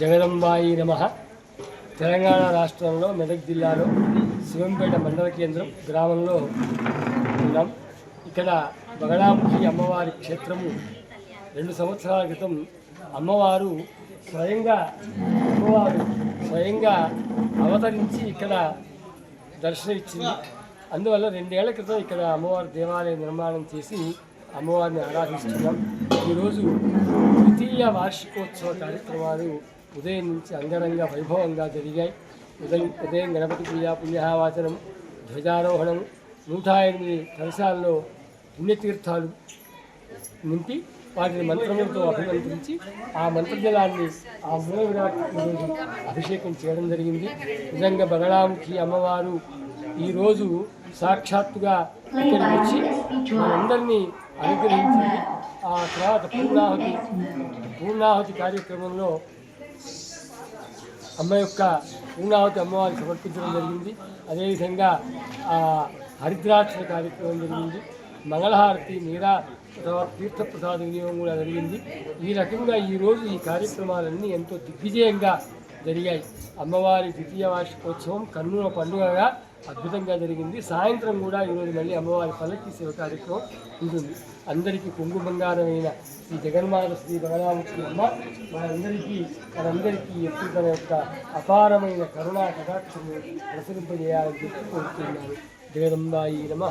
జగదంబాయి నమ. తెలంగాణ రాష్ట్రంలో మెదక్ జిల్లాలో శివంపేట మండల కేంద్రం గ్రామంలో ఉన్నాం. ఇక్కడ బగడాముఖి అమ్మవారి క్షేత్రము రెండు సంవత్సరాల క్రితం అమ్మవారు స్వయంగా అమ్మవారు స్వయంగా అవతరించి ఇక్కడ దర్శనమిచ్చింది. అందువల్ల రెండేళ్ళ క్రితం ఇక్కడ అమ్మవారి దేవాలయం నిర్మాణం చేసి అమ్మవారిని ఆరాధిస్తున్నాం. ఈరోజు ద్వితీయ వార్షికోత్సవ కార్యక్రమాలు ఉదయం నుంచి అంగరంగ వైభవంగా జరిగాయి. ఉదయం ఉదయం గణపతి పూజ పుణ్యహావాచనం ధ్వజారోహణం నూట ఎనిమిది కలశాల్లో పుణ్యతీర్థాలు నింపి వాటిని మంత్రములతో అభినందించి ఆ మంత్రజలాన్ని ఆ మూల విరాట్ అభిషేకం చేయడం జరిగింది. నిజంగా బగడాముఖి అమ్మవారు ఈరోజు సాక్షాత్తుగా ఇక్కడికి వచ్చి మనందరినీ అనుగ్రహించింది ఆ తర్వాత పూర్ణాహుతి పూర్ణాహుతి కార్యక్రమంలో అమ్మ యొక్క పూర్ణావతి అమ్మవారికి సమర్పించడం జరిగింది. అదేవిధంగా హరిద్రాక్షణ కార్యక్రమం జరిగింది. మంగళహారతి నీరా తీర్థప్రసాద వినియోగం కూడా జరిగింది. ఈ రకంగా ఈరోజు ఈ కార్యక్రమాలన్నీ ఎంతో దిగ్విజయంగా జరిగాయి. అమ్మవారి ద్వితీయ వార్షికోత్సవం కన్నుల పండుగగా అద్భుతంగా జరిగింది. సాయంత్రం కూడా ఈరోజు మళ్ళీ అమ్మవారి పల్లకి సేవ కార్యక్రమం ఉంటుంది. అందరికీ కొంగు బంగారమైన శ్రీ జగన్మాత శ్రీ బలరామకృష్ణ అమ్మ మనందరికీ మనందరికీ ఎప్పుడు తన యొక్క అపారమైన కరుణా కటాక్షము ప్రసరింపజేయాలని చెప్పి కోరుతున్నాను. జగదంబాయి నమ.